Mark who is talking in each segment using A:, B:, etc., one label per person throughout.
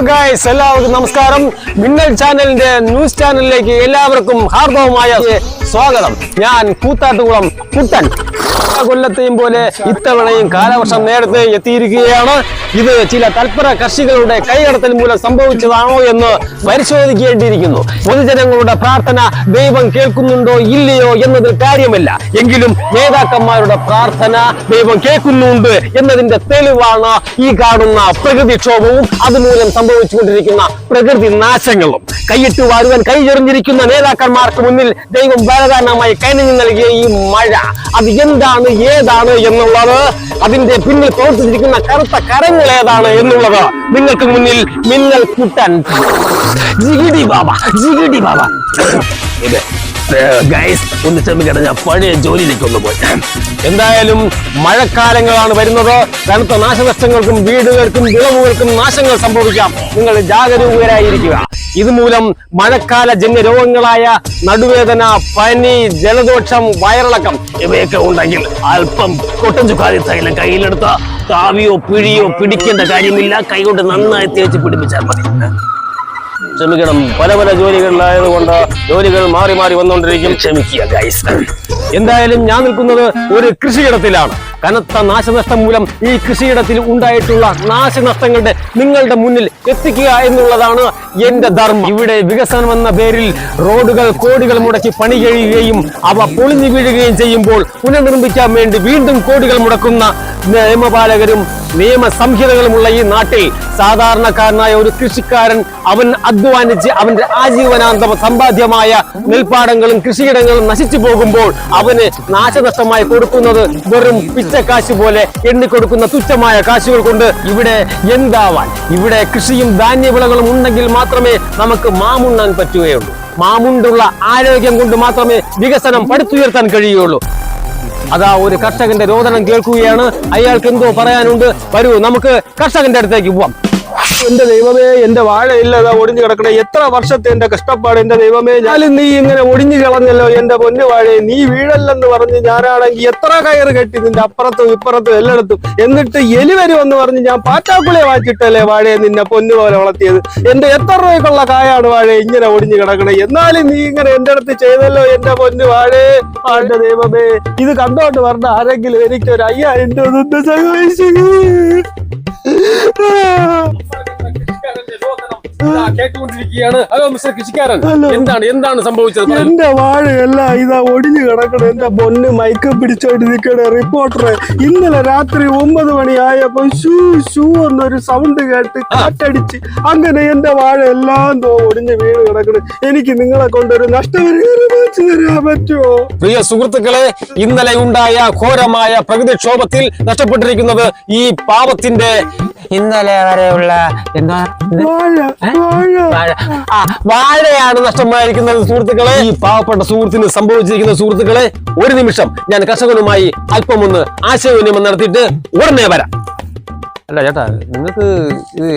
A: Guys എല്ലാവർക്കും നമസ്കാരം. മിന്നൽ ചാനലിന്റെ ന്യൂസ് ചാനലിലേക്ക് എല്ലാവർക്കും ഹാർദവമായ സ്വാഗതം. ഞാൻ കൂത്താട്ടുകുളം കുട്ടൻ. കൊല്ലത്തെയും പോലെ ഇത്തവണയും കാലവർഷം നേരത്തെ എത്തിയിരിക്കുകയാണ്. ഇത് ചില തൽപര കർഷികളുടെ കൈകടത്തൽ മൂലം സംഭവിച്ചതാണോ എന്ന് പരിശോധിക്കേണ്ടിയിരിക്കുന്നു. പൊതുജനങ്ങളുടെ പ്രാർത്ഥന ദൈവം കേൾക്കുന്നുണ്ടോ ഇല്ലയോ എന്നതിൽ കാര്യമല്ല. എങ്കിലും നേതാക്കന്മാരുടെ പ്രാർത്ഥന ദൈവം കേൾക്കുന്നുണ്ട് എന്നതിന്റെ തെളിവാണ് ഈ കാണുന്ന പ്രകൃതിക്ഷോഭവും അതുമൂലം സംഭവിച്ചുകൊണ്ടിരിക്കുന്ന പ്രകൃതി നാശങ്ങളും. കൈയിട്ട് വാരുവാൻ കൈചെറിഞ്ഞിരിക്കുന്ന നേതാക്കന്മാർക്ക് മുന്നിൽ ദൈവം വരദാനമായി കനിഞ്ഞു നൽകിയ ഈ മഴ അത് എന്താണ് ഏതാണ് എന്നുള്ളത് അതിന്റെ പിന്നിൽ പ്രവർത്തിച്ചിരിക്കുന്ന കറുത്ത കരങ്ങൾ ഏതാണ് എന്നുള്ളത് നിങ്ങൾക്ക് മുന്നിൽ മിന്നൽ കുട്ടൻ ജിഗിടി ബാബ ജിഗിടി ബാബ. ഇത് ഒന്ന് ചെമ്മിക്കട്ടെ ഞാൻ പഴയ ജോലിയിലേക്ക് ഒന്ന് പോയി. എന്തായാലും മഴക്കാലങ്ങളാണ് വരുന്നത്. കനത്ത നാശനഷ്ടങ്ങൾക്കും വീടുകൾക്കും വിളവുകൾക്കും നാശങ്ങൾ സംഭവിക്കാം. നിങ്ങൾ ജാഗരൂകരായിരിക്കുക. ഇതുമൂലം മഴക്കാല ജന്യ രോഗങ്ങളായ നടുവേദന പനി ജലദോഷം വയറിളക്കം ഇവയൊക്കെ ഉണ്ടെങ്കിൽ അല്പം കൊട്ടഞ്ചുക്കാതി തൈലം കയ്യിലെടുത്ത താവിയോ പിഴിയോ പിടിക്കേണ്ട കാര്യമില്ല. കൈകൊണ്ട് നന്നായി തേച്ച് പിടിപ്പിച്ചാൽ മതി. ക്ഷമിക്കണം. പല പല ജോലികളിലായത് കൊണ്ട് ജോലികൾ മാറി മാറി വന്നുകൊണ്ടിരിക്കും. ക്ഷമിക്കുക ഗൈസ് എന്തായാലും ഞാൻ നിൽക്കുന്നത് ഒരു കൃഷിയിടത്തിലാണ്. കനത്ത നാശനഷ്ടം മൂലം ഈ കൃഷിയിടത്തിൽ ഉണ്ടായിട്ടുള്ള നാശനഷ്ടങ്ങളുടെ നിങ്ങളുടെ മുന്നിൽ എത്തിക്കുക എന്നുള്ളതാണ് എന്റെ ധർമ്മം. ഇവിടെ വികസനം എന്ന പേരിൽ റോഡുകൾ കോടികൾ മുടക്കി പണി കഴിയുകയും അവ പൊളിഞ്ഞു വീഴുകയും ചെയ്യുമ്പോൾ പുനർനിർമ്മിക്കാൻ വേണ്ടി വീണ്ടും കോടികൾ മുടക്കുന്ന നിയമപാലകരും നിയമ സംഹിതകളുമുള്ള ഈ നാട്ടിൽ സാധാരണക്കാരനായ ഒരു കൃഷിക്കാരൻ അവൻ അധ്വാനിച്ച് അവന്റെ ആജീവനാന്ത സമ്പാദ്യമായ നെൽപ്പാടങ്ങളും കൃഷിയിടങ്ങളും നശിച്ചു പോകുമ്പോൾ അവന് നാശനഷ്ടമായി കൊടുക്കുന്നത് വെറും പിച്ചക്കാശ് പോലെ എണ്ണിക്കൊടുക്കുന്ന തുച്ഛമായ കാശുകൾ കൊണ്ട് ഇവിടെ എന്താവാൻ? ഇവിടെ കൃഷിയും ധാന്യവിളകളും ഉണ്ടെങ്കിൽ മാത്രമേ നമുക്ക് മാമുണ്ണാൻ പറ്റുകയുള്ളൂ. മാമുണ്ടുള്ള ആരോഗ്യം കൊണ്ട് മാത്രമേ വികസനം പടുത്തുയർത്താൻ കഴിയുകയുള്ളൂ. അതാ ഒരു കർഷകന്റെ രോദനം കേൾക്കുകയാണ്. അയാൾക്ക് എന്തോ പറയാനുണ്ട്? വരൂ നമുക്ക് കർഷകന്റെ അടുത്തേക്ക് പോവാം. എന്റെ ദൈവമേ എന്റെ വാഴയില്ലതാ ഒടിഞ്ഞു കിടക്കണേ. എത്ര വർഷത്തെ എന്റെ കഷ്ടപ്പാട് എന്റെ ദൈവമേ ഞാനും നീ ഇങ്ങനെ ഒടിഞ്ഞു കളഞ്ഞല്ലോ. എന്റെ പൊന്നു വാഴയെ നീ വീഴല്ലെന്ന് പറഞ്ഞ് ഞാനാണെങ്കിൽ എത്ര കയറ് കെട്ടി നിന്റെ അപ്പുറത്തും ഇപ്പുറത്തും എല്ലായിടത്തും. എന്നിട്ട് എലി വരുമെന്ന് പറഞ്ഞ് ഞാൻ പാറ്റാക്കുളിയെ വാച്ചിട്ടല്ലേ വാഴയെ നിന്നെ പൊന്നു പോലെ വളർത്തിയത്? എന്റെ എത്ര രൂപയ്ക്കുള്ള കായാണ് വാഴ ഇങ്ങനെ ഒടിഞ്ഞു കിടക്കണേ? എന്നാലും നീ ഇങ്ങനെ എന്റെ അടുത്ത് ചെയ്തല്ലോ എന്റെ പൊന്നു വാഴേ. ആന്റെ ദൈവമേ ഇത് കണ്ടോണ്ട് പറഞ്ഞ ആരെങ്കിലും എനിക്ക് ഒരു അയ്യായിരം രൂപ കേട്ടുകൊണ്ടിരിക്കുകയാണ്. ഹലോ മിസ്റ്റർ കൃഷിക്കാരൻ. എന്താണ് എന്താണ് സംഭവിച്ചത്?
B: എന്റെ വാഴയെല്ലാം ഇതാ ഒടിഞ്ഞു കിടക്കണ. എന്റെ പൊന്ന് മൈക്ക് പിടിച്ചോണ്ട് നിൽക്കണ റിപ്പോർട്ടറെ ഇന്നലെ രാത്രി ഒമ്പത് മണി ആയപ്പോ ഷൂ ഷൂ എന്നൊരു സൗണ്ട് കേട്ട് കാറ്റടിച്ച് അങ്ങനെ എന്റെ വാഴ എല്ലാം ഒടിഞ്ഞ് വീണ് കിടക്കണം. എനിക്ക് നിങ്ങളെ കൊണ്ടൊരു നഷ്ടപരിഹാരം വെച്ച് തരാൻ പറ്റുമോ?
A: പ്രിയ സുഹൃത്തുക്കളെ ഇന്നലെ ഉണ്ടായ ഘോരമായ പ്രകൃതിക്ഷോഭത്തിൽ നഷ്ടപ്പെട്ടിരിക്കുന്നത് ഈ പാവത്തിന്റെ ഇന്നലെ വരെയുള്ള എന്താ? വാഴയാണ് നഷ്ടമായിരിക്കുന്നത് സുഹൃത്തുക്കളെ. ഈ പാവപ്പെട്ട സുഹൃത്തിന് സംഭവിച്ചിരിക്കുന്ന സുഹൃത്തുക്കളെ ഒരു നിമിഷം ഞാൻ കർഷകനുമായി അല്പമൊന്ന് ആശയവിനിമയം നടത്തിയിട്ട് ഉടനെ വരാം. അല്ല ചേട്ടാ നിങ്ങൾക്ക് ഇത്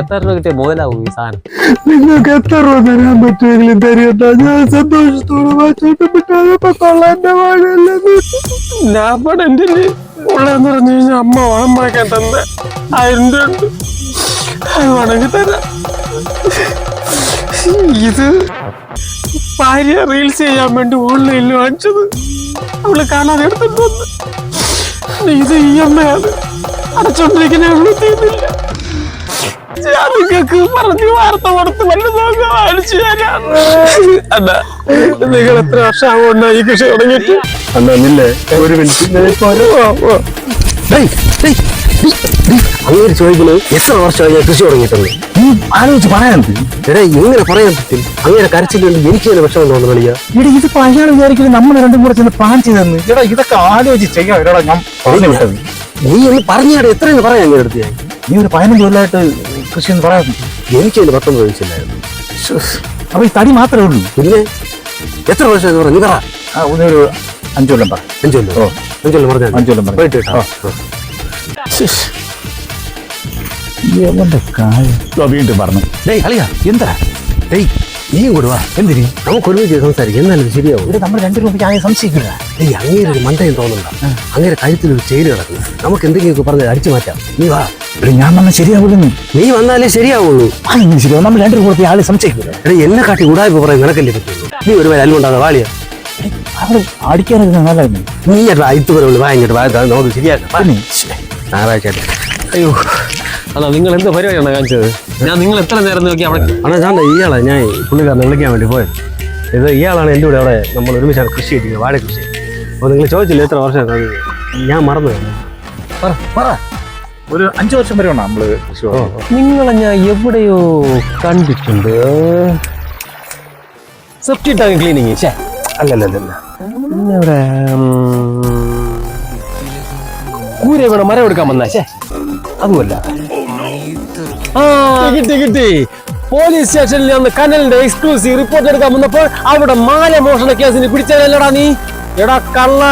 A: എത്ര രൂപ കിട്ടിയ മുതലാവും ഈ സാധനം?
B: നിങ്ങൾക്ക് എത്ര രൂപ തരാൻ പറ്റുമെങ്കിലും തരുന്ന ഞാൻ സന്തോഷത്തോടെ
A: ഞാൻ എന്റെ ഉള്ളതെന്ന് പറഞ്ഞു കഴിഞ്ഞാൽ അമ്മ വളമാക്കാൻ തന്നെ അതിന്റെ അത് വേണമെങ്കിൽ ഇത് ഭാര്യ റീൽസ് ചെയ്യാൻ വേണ്ടി ഓൺലൈനിൽ വാങ്ങിച്ചത്. അവൾ കാണാതെ എടുത്തിട്ട് വന്ന്. ഇത് അടച്ചോണ്ടിരിക്കുന്ന ഞാൻ നിങ്ങൾക്ക് പറഞ്ഞു വാർത്ത കൊടുത്ത് തരാം. അല്ല നിങ്ങൾ എത്ര വർഷമാകുന്ന ഈ കൃഷി തുടങ്ങിയിട്ട്?
B: അന്നില്ലേ ഒരു
A: അങ്ങനെ ചോദിക്കുന്നത് എത്ര വർഷമായി ഞാൻ കൃഷി തുടങ്ങിയിട്ടുണ്ട്?
B: ആലോചിച്ച് പറയാൻ
A: എടാ ഇങ്ങനെ പറയാൻ പറ്റും. അങ്ങനെ കരച്ചില്ലെങ്കിൽ എനിക്ക് തന്നെ വിഷമം തോന്നുന്നു കളിയാ
B: ഇവിടെ ഇത് അയാൾ വിചാരിക്കുന്നത് നമ്മൾ രണ്ടും കൂടെ ചെന്ന് പ്ലാൻ ചെയ്തെന്ന്. എടാ ഇതൊക്കെ ആലോചിച്ച് ചെയ്യാം. എടാ ഞാൻ പറഞ്ഞു വിട്ടത്.
A: നീ ഒന്ന് പറഞ്ഞാട് എത്രയെന്ന് പറയാൻ ഞാൻ എടുത്ത് ഞാൻ.
B: നീ ഒരു പതിനഞ്ച് കൊല്ലമായിട്ട് കൃഷി എന്ന് പറയാൻ
A: എനിക്ക് അതിന് പത്തൊമ്പത് വയസ്സില്ലായിരുന്നു
B: അപ്പൊ ഈ തടി മാത്രമേ ഉള്ളൂ?
A: പിന്നെ എത്ര വർഷം എന്ന് പറഞ്ഞു? നീ പറ.
B: ആ, ഒന്നൊരു അഞ്ചു കൊല്ലം പറ.
A: അഞ്ചൊല്ലോ
B: ഓ.
A: അഞ്ചൊല്ലോ പറഞ്ഞു
B: അഞ്ചു കൊല്ലം പറ.
A: പോയിട്ട് കേട്ടോ.
B: വീണ്ടും പറഞ്ഞു. ഡേയ് കളിയാ എന്താ
A: ഡേയ് നീയും കൂടെ വാ
B: എന്തിന്
A: നമുക്ക് ഒരുമിച്ച് സംസാരിക്കും എന്നാലും ഇത് ശരിയാവും
B: ഇവിടെ നമ്മൾ രണ്ടു രൂപയ്ക്ക് ആയ സംശയിക്കില്ല
A: ഡേയ് അങ്ങേരെ ഒരു മണ്ടയും തോന്നണ്ട അങ്ങേരെ കഴുത്തിൽ ഒരു ചെയിൻ കിടക്കുന്നു നമുക്ക് എന്തെങ്കിലുമൊക്കെ പറഞ്ഞ് അടിച്ചു മാറ്റാം നീ വാ
C: എടാ ഞാൻ വന്നാൽ ശരിയാവില്ലെന്ന്
D: നീ വന്നാലേ ശരിയാവുള്ളൂ
C: അതെങ്ങനെ ശരിയാവും നമ്മൾ രണ്ടു കൂടെ ആളെ സംശയിക്കില്ല
D: എടാ എന്നെ കാട്ടി ഉടായ്പ പറയാൻ നിനക്കല്ലേ പറ്റുള്ളൂ നീ ഒരു പേര് അല്ലുണ്ടാകാതെ വാളിയ
C: അവിടെ അടിക്കാനൊക്കെ നല്ലതായിരുന്നു
D: നീ ചേട്ടാ അയത്ത് പോലെ വാങ്ങിട്ട് വാ നമുക്ക് ശരിയാക്കാം വാ.
C: പിന്നെ
D: ഞായറാഴ്ച
A: അയ്യോ അതാ നിങ്ങൾ എന്ത് പരിപാടിയാണ് കാണിച്ചത്? ഞാൻ നിങ്ങൾ എത്ര നേരം നോക്കി അവിടെ
D: അണ്ണാ ഞാൻ ഇയാളെ ഞാൻ പുള്ളിക്കാരനെ വിളിക്കാൻ വേണ്ടി പോയത് ഇത് ഇയാളാണ് എന്റെ കൂടെ അവിടെ നമ്മൾ ഒരുമിച്ചാണ് കൃഷി ചെയ്തിരിക്കുന്നത് വാഴ കൃഷി. അപ്പോൾ നിങ്ങൾ ചോദിച്ചില്ല എത്ര വർഷം ഞാൻ മറന്നു പോയി.
C: പറ പറ. ഒരു അഞ്ച് വർഷം വരെ നമ്മൾ നമ്മൾ കൃഷി
A: നിങ്ങളെ ഞാൻ എവിടെയോ കണ്ടിട്ടുണ്ട്. സെഫ്റ്റി ടാങ്ക് ക്ലീനിങ് ഛേ
C: അല്ലല്ലല്ല
A: ഇവിടെ കൂര വേണം മരം എടുക്കാൻ വന്നാ. ഛേ അതുമല്ല. കിട്ടി കിട്ടി. പോലീസ് സ്റ്റേഷനിൽ നിന്ന് കനലിന്റെ എക്സ്ക്ലൂസീവ് റിപ്പോർട്ട് എടുക്കാൻ വന്നപ്പോൾ അവിടെ മാല മോഷണ കേസിന് പിടിച്ചതല്ലടാ നീ. എടാ കള്ള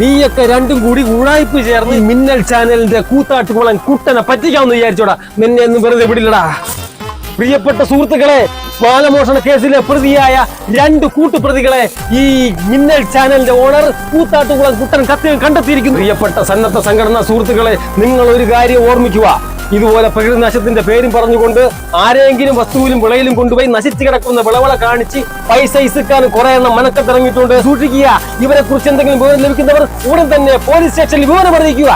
A: നീയൊക്കെ രണ്ടും കൂടി ഉടായ്പ് ചേർന്ന് മിന്നൽ ചാനലിന്റെ കൂത്താട്ടുകുളൻ കുട്ടനെ പറ്റിക്കാമെന്ന് വിചാരിച്ചോടാ. നിന്നെ ഒന്നും വെറുതെ വിടില്ലടാ. പ്രിയപ്പെട്ട സുഹൃത്തുക്കളെ ബാലമോഷണ കേസിലെ പ്രതിയായ രണ്ട് കൂട്ടുപ്രതികളെ ഈ മിന്നൽ ചാനലിന്റെ ഓണർ കൂത്താട്ടുകുളം കുട്ടൻ കത്തിൽ കണ്ടെത്തിയിരിക്കുന്നു. പ്രിയപ്പെട്ട സന്നദ്ധ സംഘടനാ സുഹൃത്തുക്കളെ നിങ്ങൾ ഒരു കാര്യം ഓർമ്മിക്കുക. ഇതുപോലെ പ്രകൃതിനാശത്തിന്റെ പേരും പറഞ്ഞുകൊണ്ട് ആരെങ്കിലും വസ്തുവിലും വിളയിലും കൊണ്ടുപോയി നശിച്ചു കിടക്കുന്ന വിളവള കാണിച്ച് പൈസ ഇസുക്കാൻ കുറെ എണ്ണം മനക്കത്തിറങ്ങിയിട്ടുണ്ട്. സൂക്ഷിക്കുക. ഇവരെ കുറിച്ച് എന്തെങ്കിലും വിവരം ലഭിക്കുന്നവർ ഉടൻ തന്നെ പോലീസ് സ്റ്റേഷനിൽ വിവരം അറിയിക്കുക.